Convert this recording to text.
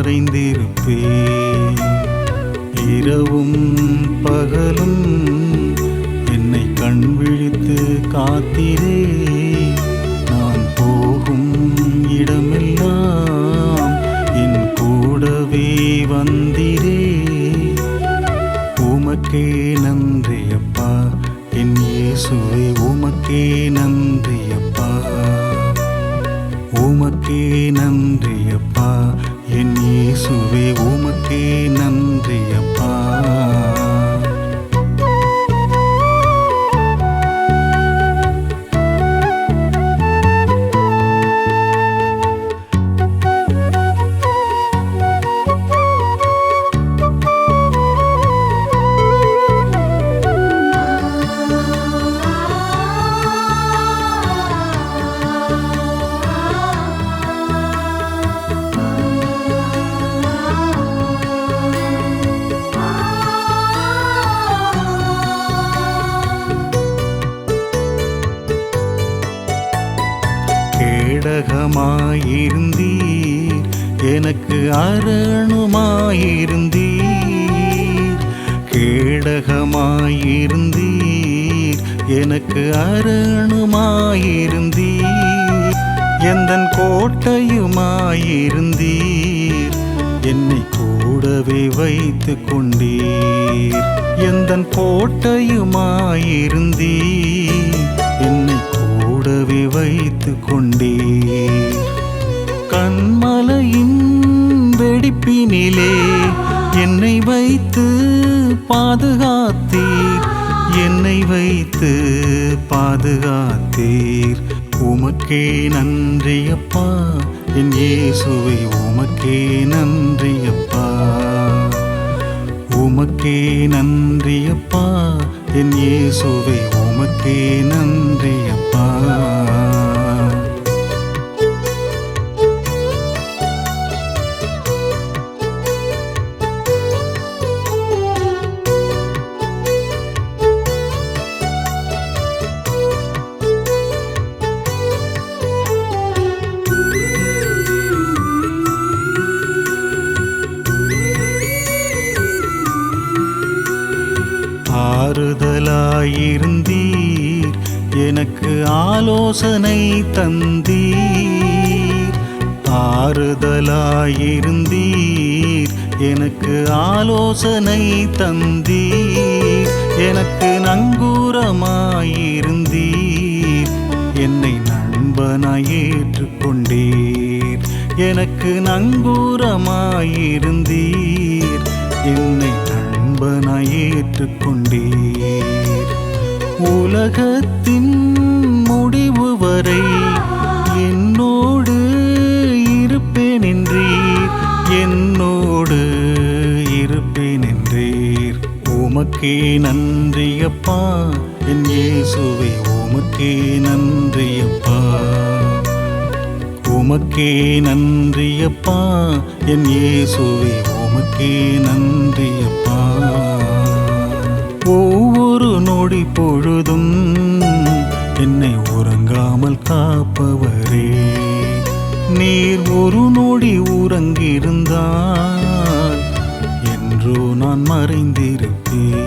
மறைந்திருப்பேன் இரவும் பகலும் என்னை கண் விழித்து காத்திரே. நான் போகும் இடமெல்லாம் என் கூடவே வந்திரே. உமக்கே நன்றியப்பா என் இயேசுவே உமக்கே நன்றியப்பா உமக்கே நன்றியப்பா என் இயேசுவே உமக்கே நன்றியப்பா கேடகமாயிருந்தீர். எனக்கு அரணுமாயிருந்தீர். கேடகமாயிருந்தீர். எனக்கு அரணுமாயிருந்தீர். எந்தன் கோட்டையுமாயிருந்தீர். என்னை கூடவே வைத்து கொண்டீர். எந்தன் கோட்டையுமாயிருந்தீர். வைத்து கொண்டே கண்மலையின் வெடிப்பினிலே என்னை வைத்து பாதுகாத்தீர். என்னை வைத்து பாதுகாத்தீர். உமக்கே நன்றியப்பா என் இயேசுவை உமக்கே நன்றியப்பா உமக்கே நன்றியப்பா என் இயேசுவை உமக்கே நன்றியப்பா ஆறுதலாயிருந்தீர். எனக்கு ஆலோசனை தந்தீர். ஆறுதலாயிருந்தீர். எனக்கு ஆலோசனை தந்தீர். எனக்கு நங்கூரமாயிருந்தீர். என்னை நண்பனாய் ஏற்றுக்கொண்டீர் எனக்கு நங்கூரமாயிருந்தீர். என்னை நண்பனாய் ஏற்றுக்கொண்டீர் உலகத்தின் முடிவு வரை என்னோடு இருப்பேன் என்றீர் என்னோடு இருப்பேன் என்றீர் உமக்கே நன்றியப்பா என் இயேசுவை உமக்கே நன்றியப்பா உமக்கே நன்றியப்பா என் இயேசுவை உமக்கே நன்றி அப்பா. ஒவ்வொரு நொடி பொழுதும் என்னை உறங்காமல் காப்பவரே. நீர் ஒரு நொடி உறங்கியிருந்தால் என்றோ நான் மறைந்திருப்பேன்.